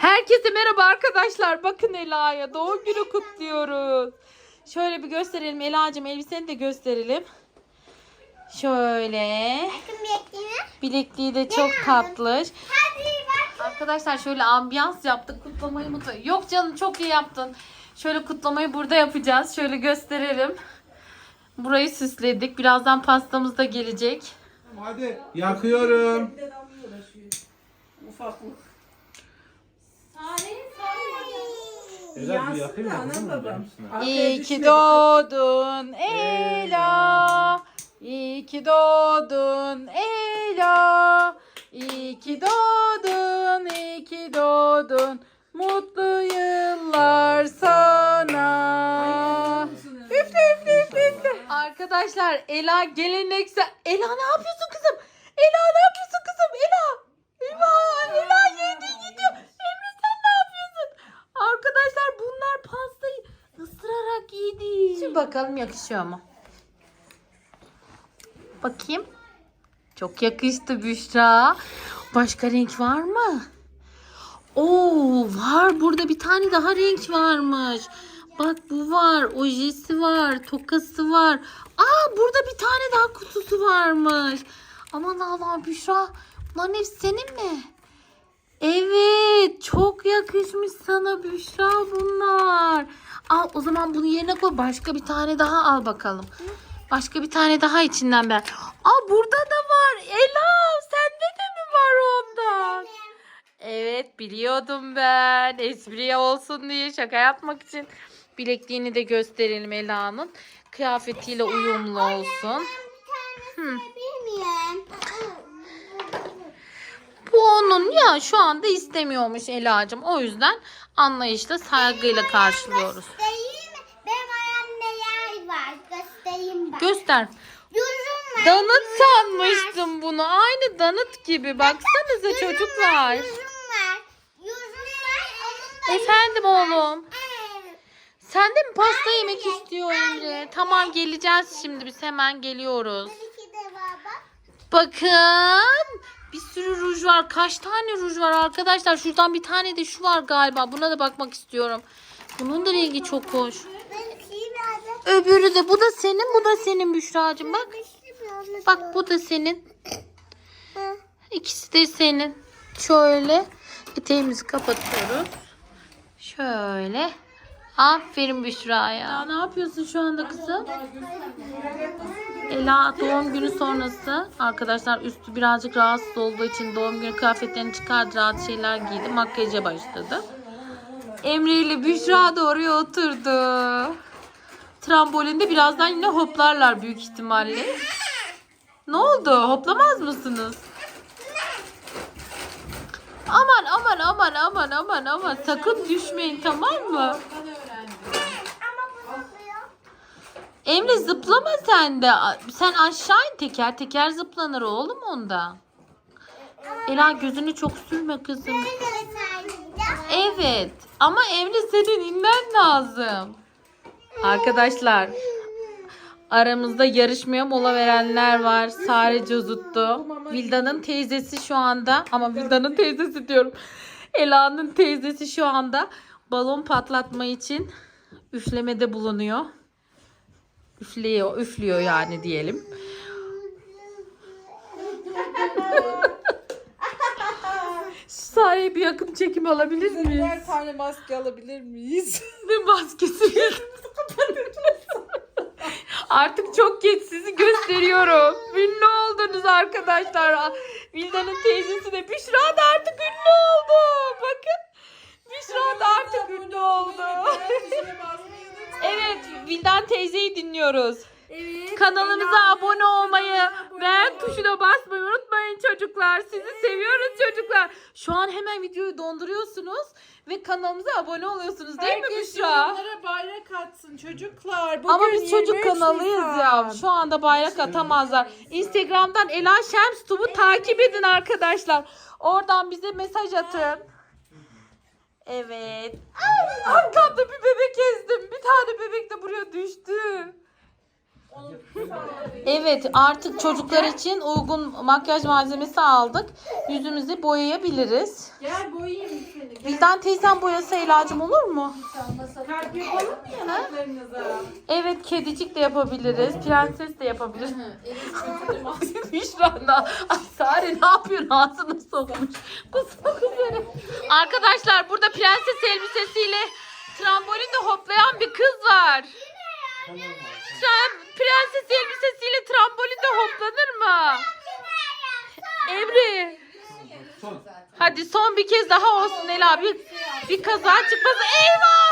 Herkese merhaba arkadaşlar. Bakın Ela'ya doğum günü kutluyoruz. Şöyle bir gösterelim. Ela'cığım elbiseni de gösterelim. Şöyle. Bakın bekleyin. Bilekliği de çok tatlış. Hadi bak. Arkadaşlar şöyle ambiyans yaptık. Kutlamayı mutlu. Yok canım çok iyi yaptın. Şöyle kutlamayı burada yapacağız. Şöyle gösterelim. Burayı süsledik. Birazdan pastamız da gelecek. Hadi yakıyorum. Ufaklık. Bir? Anam babam. Arkaya İyi ki doğdun Ela. İyi ki doğdun Ela. İyi ki doğdun, iyi ki doğdun. Mutlu yıllar sana. Üfle üfle üfle üfle. Arkadaşlar Ela geleneksel. Ela ne yapıyorsun kızım? Ela ne yapıyorsun kızım? Ela. Eyvah Ela yedi gidiyor. Emre sen ne yapıyorsun? Arkadaşlar bunlar pastayı ısırarak yedi. Şimdi bakalım yakışıyor mu? Bakayım. Çok yakıştı Büşra. Başka renk var mı? Oo var burada bir tane daha renk varmış. Bak bu var, ojesi var, tokası var. Aa burada bir tane daha kutusu varmış. Aman Allah Büşra bunların hepsi senin mi? Evet çok yakışmış sana Büşra bunlar. Al o zaman bunu yerine koy başka bir tane daha al bakalım. Başka bir tane daha içinden ben. Aa burada da var. Ela sende de mi var ondan? Evet biliyordum ben. Espriye olsun diye şaka yapmak için. Bilekliğini de gösterelim Ela'nın. Kıyafetiyle uyumlu olsun. Bilmiyorum. Bu onun ya şu anda istemiyormuş Ela'cığım. O yüzden anlayışla saygıyla karşılıyoruz. Göstereyim? Benim ayağımda yer var. Göstereyim bak. Göster. Yüzüm var. Donut sanmıştım bunu. Aynı donut gibi. Baksanıza çocuklar. Yüzüm var. Yüzüm var. Onun da Efendim oğlum. Evet. Sen de mi pasta yemek istiyor Emre? Tamam geleceğiz şimdi biz hemen geliyoruz. Var. Bakın. Bir sürü ruj var. Kaç tane ruj var arkadaşlar? Şuradan bir tane de şu var galiba. Buna da bakmak istiyorum. Bunun da rengi çok hoş. Öbürü de bu da senin bu da senin Büşra'cığım bak. Bak bu da senin. İkisi de senin. Şöyle eteğimizi kapatıyoruz. Şöyle. Aferin Büşra'ya. Ya ne yapıyorsun şu anda kızım? Ela doğum günü sonrası arkadaşlar üstü birazcık rahatsız olduğu için doğum günü kıyafetlerini çıkardı rahat şeyler giydi makyaja başladı. Emre ile Büşra da oraya oturdu. Trambolinde birazdan yine hoplarlar büyük ihtimalle. Ne oldu? Hoplamaz mısınız? Aman aman aman aman aman aman sakın düşmeyin tamam mı? Emre zıplama sen de. Sen aşağı in teker teker zıplanır oğlum onda. Ela gözünü çok sürme kızım. Evet ama Emre senin inmen lazım. Arkadaşlar aramızda yarışmaya mola verenler var. Sare Cozuttu. Vilda'nın teyzesi şu anda ama Vilda'nın teyzesi diyorum. Ela'nın teyzesi şu anda balon patlatma için üflemede bulunuyor. Üflüyor, üflüyor yani diyelim. Sare'ye bir yakın çekim alabilir miyiz? Birer tane maske alabilir miyiz? Ne maskesi? Artık çok geç sizi gösteriyorum. Ünlü oldunuz arkadaşlar. Vilda'nın teyzesi de Büşra da artık ünlü oldu. Bakın. Büşra da artık ünlü oldu. evet Vildan teyzeyi dinliyoruz. Kanalımıza abone olmayı, beğen tuşuna basmayı unutmayın çocuklar. Sizi seviyoruz çocuklar. Şu an hemen videoyu donduruyorsunuz ve kanalımıza abone oluyorsunuz değil mi Herkes Büşra? yorumlara bayrak atsın çocuklar. Bugün Ama biz çocuk 23 kanalıyız ya. Nisan. Şu anda bayrak atamazlar. Instagram'dan Ela Şems Tub'u takip edin arkadaşlar. Oradan bize mesaj atın. Evet. Ay, arkamda bir bebek ezdim. Bir tane bebek de buraya düştü. Evet artık çocuklar için uygun makyaj malzemesi aldık. Yüzümüzü boyayabiliriz. Gel boyayayım seni. Bildan teyzem boyasa ilacım olur mu? Kalp yapalım mı yanaklarınıza? Evet kedicik de yapabiliriz. Prenses de yapabiliriz. Büşra da. Ay Sare ne yapıyorsun ağzına sokmuş. Kusmak üzere. Arkadaşlar burada prenses elbisesiyle trambolinde hoplayan bir kız var. Sen prenses elbisesiyle trambolinde hoplanır mı? Emre. Son. Hadi son bir kez daha olsun Ela. Bir, bir kaza çıkmasın. Eyvah!